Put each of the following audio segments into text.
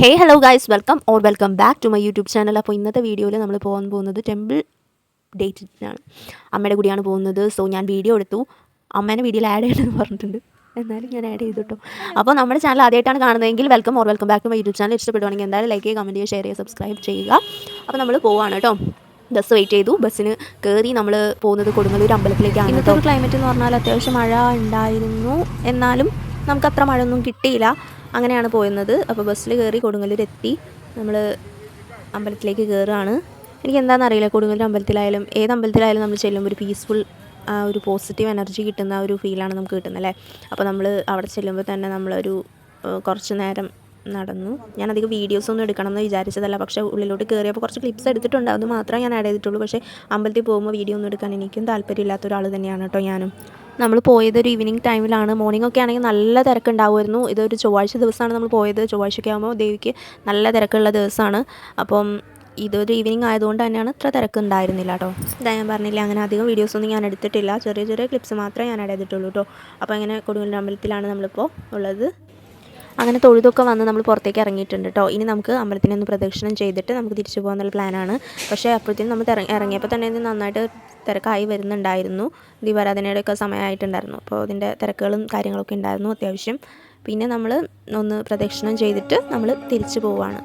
Hey hello guys welcome or welcome back to my YouTube channel അപ്പോൾ ഇന്നത്തെ വീഡിയോയിൽ നമ്മൾ പോകാൻ പോകുന്നത് ടെമ്പിൾ ഡേറ്റിനാണ് അമ്മയുടെ കൂടിയാണ് പോകുന്നത്. സോ ഞാൻ വീഡിയോ എടുത്തു. അമ്മേനെ വീഡിയോയിൽ ആഡ് ചെയ്യണമെന്ന് പറഞ്ഞിട്ടുണ്ട്. എന്നാലും ഞാൻ ആഡ് ചെയ്തു കേട്ടോ അപ്പോൾ നമ്മുടെ ചാനൽ ആദ്യമായിട്ടാണ് കാണുന്നതെങ്കിൽ welcome or welcome back to my YouTube channel ഇഷ്ടപ്പെടുവാണെങ്കിൽ എന്തായാലും ലൈക്ക് ചെയ്യുക കമന്റ് ചെയ്യുക ഷെയർ ചെയ്യുക സബ്സ്ക്രൈബ് ചെയ്യുക. അപ്പോൾ നമ്മൾ പോവാണ് കേട്ടോ ബസ് വെയിറ്റ് ചെയ്തു. ബസ്സിന് കയറി നമ്മൾ പോകുന്നത് കൊടുങ്ങല്ലൂർ അമ്പലത്തിലേക്കാണ് ഇന്നത്തെ ഒരു ക്ലൈമറ്റ് എന്ന് പറഞ്ഞാൽ അത്യാവശ്യം മഴ ഉണ്ടായിരുന്നു. എന്നാലും നമുക്ക് അത്ര മഴയൊന്നും കിട്ടിയില്ല. അങ്ങനെയാണ് പോയിരുന്നത്. അപ്പോൾ ബസ്സിൽ കയറി കൊടുങ്ങല്ലൂർ എത്തി നമ്മൾ അമ്പലത്തിലേക്ക് കയറുകയാണ് എനിക്ക് എന്താണെന്ന് അറിയില്ല. കൊടുങ്ങല്ലൂർ അമ്പലത്തിലായാലും ഏത് അമ്പലത്തിലായാലും നമ്മൾ ചെല്ലുമ്പോൾ ഒരു പീസ്ഫുൾ ആ ഒരു പോസിറ്റീവ് എനർജി കിട്ടുന്ന ഒരു ഫീലാണ് നമുക്ക് കിട്ടുന്നത് അല്ലേ? അപ്പോൾ നമ്മൾ അവിടെ ചെല്ലുമ്പോൾ തന്നെ നമ്മളൊരു കുറച്ച് നേരം നടന്നു. ഞാൻ അധികം വീഡിയോസ് ഒന്നും എടുക്കണം എന്ന് വിചാരിച്ചതല്ല. പക്ഷേ ഉള്ളിലോട്ട് കയറിയപ്പോൾ കുറച്ച് ക്ലിപ്സ് എടുത്തിട്ടുണ്ട്. അത് മാത്രമേ ഞാൻ ആഡ് ചെയ്തിട്ടുള്ളൂ. പക്ഷേ അമ്പലത്തിൽ പോകുമ്പോൾ വീഡിയോ ഒന്നും എടുക്കാൻ എനിക്കും താല്പര്യമില്ലാത്ത ഒരാൾ തന്നെയാണ് കേട്ടോ ഞാനും. നമ്മൾ പോയത് ഒരു ഈവനിങ് ടൈമിലാണ് മോർണിംഗ് ഒക്കെ ആണെങ്കിൽ നല്ല തിരക്കുണ്ടാവുമായിരുന്നു. ഇതൊരു ചൊവ്വാഴ്ച ദിവസമാണ് നമ്മൾ പോയത്. ചൊവ്വാഴ്ചയൊക്കെ ആകുമ്പോൾ ദേവിക്ക് നല്ല തിരക്കുള്ള ദിവസമാണ്. അപ്പം ഇതൊരു ഈവനിങ് ആയതുകൊണ്ട് തന്നെയാണ് ഇത്ര തിരക്ക് ഉണ്ടായിരുന്നില്ല കേട്ടോ. ഇതാ ഞാൻ പറഞ്ഞില്ല അങ്ങനെ അധികം വീഡിയോസൊന്നും ഞാൻ എടുത്തിട്ടില്ല. ചെറിയ ചെറിയ ക്ലിപ്സ് മാത്രമേ ഞാൻ ആഡ് ചെയ്തിട്ടുള്ളൂ കേട്ടോ. അപ്പോൾ അങ്ങനെ കൊടുങ്ങല്ലൂർ അമ്പലത്തിലാണ് നമ്മളിപ്പോൾ ഉള്ളത്. അങ്ങനെ തൊഴുതൊക്കെ വന്ന് നമ്മൾ പുറത്തേക്ക് ഇറങ്ങിയിട്ടുണ്ട് കേട്ടോ ഇനി നമുക്ക് അമ്പലത്തിനെ ഒന്ന് പ്രദക്ഷിണം ചെയ്തിട്ട് നമുക്ക് തിരിച്ചു പോകാനുള്ള പ്ലാനാണ്. പക്ഷേ അപ്പോഴത്തേനും നമ്മൾ ഇറങ്ങി ഇറങ്ങിയപ്പോൾ തന്നെ ഇത് നന്നായിട്ട് തിരക്കായി വരുന്നുണ്ടായിരുന്നു. ദീപാരാധനയുടെ ഒക്കെ സമയമായിട്ടുണ്ടായിരുന്നു. അപ്പോൾ അതിന്റെ തിരക്കുകളും കാര്യങ്ങളൊക്കെ ഉണ്ടായിരുന്നു അത്യാവശ്യം. പിന്നെ നമ്മൾ ഒന്ന് പ്രദക്ഷിണം ചെയ്തിട്ട് നമ്മൾ തിരിച്ചു പോവാണ്.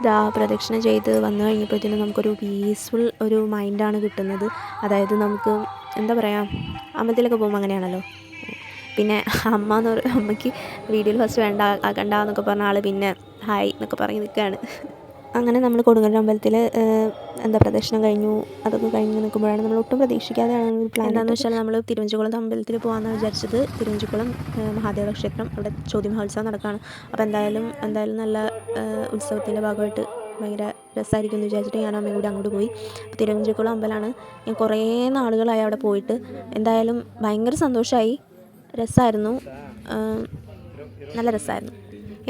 ദാ പ്രദക്ഷിണ ചെയ്ത് വന്നു കഴിഞ്ഞപ്പോഴത്തേനും നമുക്കൊരു പീസ്ഫുൾ ഒരു മൈൻഡാണ് കിട്ടുന്നത്. അതായത് നമുക്ക് എന്താ പറയുക അമ്പലത്തിലൊക്കെ പോകുമ്പോൾ അങ്ങനെയാണല്ലോ. പിന്നെ അമ്മ എന്ന് പറ അമ്മയ്ക്ക് വീഡിയോയിൽ ഫസ്റ്റ് വേണ്ട ആക്കണ്ട എന്നൊക്കെ പറഞ്ഞ ആൾ പിന്നെ ഹായ് എന്നൊക്കെ പറഞ്ഞ് നിൽക്കുകയാണ് അങ്ങനെ നമ്മൾ കൊടുങ്ങല്ലൂർ അമ്പലത്തിൽ എന്താ പ്രദക്ഷിണം കഴിഞ്ഞു അതൊക്കെ കഴിഞ്ഞ് നിൽക്കുമ്പോഴാണ് നമ്മൾ ഒട്ടും പ്രതീക്ഷിക്കാതെയാണ് പ്ലാൻ എന്താണെന്ന് വെച്ചാൽ നമ്മൾ തിരുവഞ്ചിക്കുളം അമ്പലത്തിൽ പോകാമെന്നാണ് വിചാരിച്ചത്. തിരുവഞ്ചിക്കുളം ഏഹ്, മഹാദേവ ക്ഷേത്രം അവിടെ ചോദ്യ മഹോത്സവം നടക്കുകയാണ് അപ്പോൾ എന്തായാലും എന്തായാലും നല്ല ഉത്സവത്തിന്റെ ഭാഗമായിട്ട് ഭയങ്കര രസമായിരിക്കും എന്ന് വിചാരിച്ചിട്ട് ഞാൻ അമ്മയും കൂടി അങ്ങോട്ട് പോയി. അപ്പോൾ തിരുവഞ്ചിക്കുളം അമ്പലമാണ്. ഞാൻ കുറേ നാളുകളായി അവിടെ പോയിട്ട്. എന്തായാലും ഭയങ്കര സന്തോഷമായി. രസമായിരുന്നു. നല്ല രസമായിരുന്നു.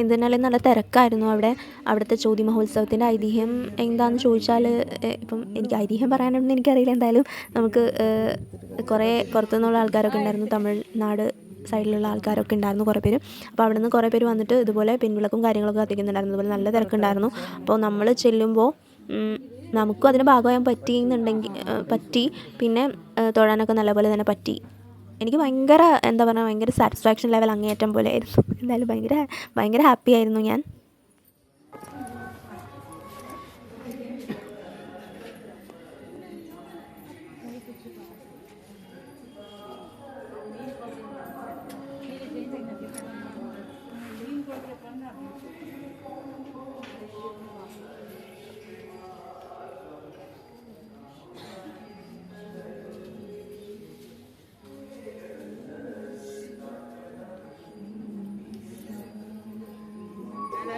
എന്തിനാലും നല്ല തിരക്കായിരുന്നു അവിടെ. അവിടുത്തെ ചോദ്യ മഹോത്സവത്തിന്റെ ഐതിഹ്യം എന്താണെന്ന് ചോദിച്ചാൽ ഇപ്പം എനിക്ക് ഐതിഹ്യം പറയാനുണ്ടെന്ന് എനിക്കറിയില്ല. എന്തായാലും നമുക്ക് കുറേ പുറത്തുനിന്നുള്ള ആൾക്കാരൊക്കെ ഉണ്ടായിരുന്നു. തമിഴ്നാട് സൈഡിലുള്ള ആൾക്കാരൊക്കെ ഉണ്ടായിരുന്നു കുറേ പേര്. അപ്പോൾ അവിടെ നിന്ന് കുറേ പേര് വന്നിട്ട് ഇതുപോലെ പിൻവിളക്കും കാര്യങ്ങളൊക്കെ കത്തിക്കുന്നുണ്ടായിരുന്നു. അതുപോലെ നല്ല തിരക്കുണ്ടായിരുന്നു. അപ്പോൾ നമ്മൾ ചെല്ലുമ്പോൾ നമുക്കും അതിന് ഭാഗമാകാൻ പറ്റിയെന്നുണ്ടെങ്കിൽ എന്നുണ്ടെങ്കിൽ പറ്റി. പിന്നെ തൊഴാനൊക്കെ നല്ലപോലെ തന്നെ പറ്റി. എനിക്ക് ഭയങ്കര എന്താ പറയുക ഭയങ്കര സാറ്റിസ്ഫാക്ഷൻ ലെവൽ അങ്ങേയറ്റം പോലെ ആയിരുന്നു. എന്തായാലും ഭയങ്കര ഭയങ്കര ഹാപ്പി ആയിരുന്നു ഞാൻ.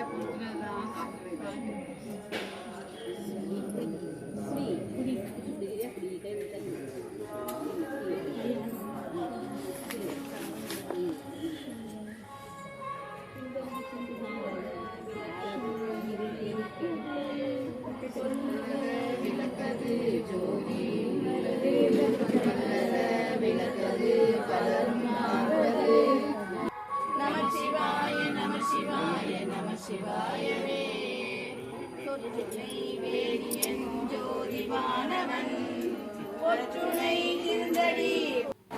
네, 왜 공중에서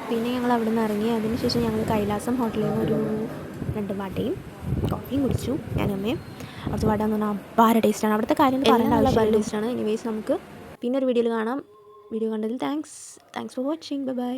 പിന്നെ ഞങ്ങൾ അവിടെ നിന്ന് ഇറങ്ങി അതിനുശേഷം ഞങ്ങൾ കൈലാസം ഹോട്ടലിൽ നിന്ന് ഒരു രണ്ട് വടയും കോഫിയും കുടിച്ചു ഞാനും അമ്മയും. അവിടുത്തെ വട എന്ന് പറഞ്ഞാൽ അപ്പാര ടേസ്റ്റാണ് അവിടുത്തെ കാര്യം പറയേണ്ട ആവശ്യമില്ല ടേസ്റ്റാണ് എനിവേസ് നമുക്ക് പിന്നെ ഒരു വീഡിയോയിൽ കാണാം. വീഡിയോ കണ്ടതിൽ thanks thanks for watching bye bye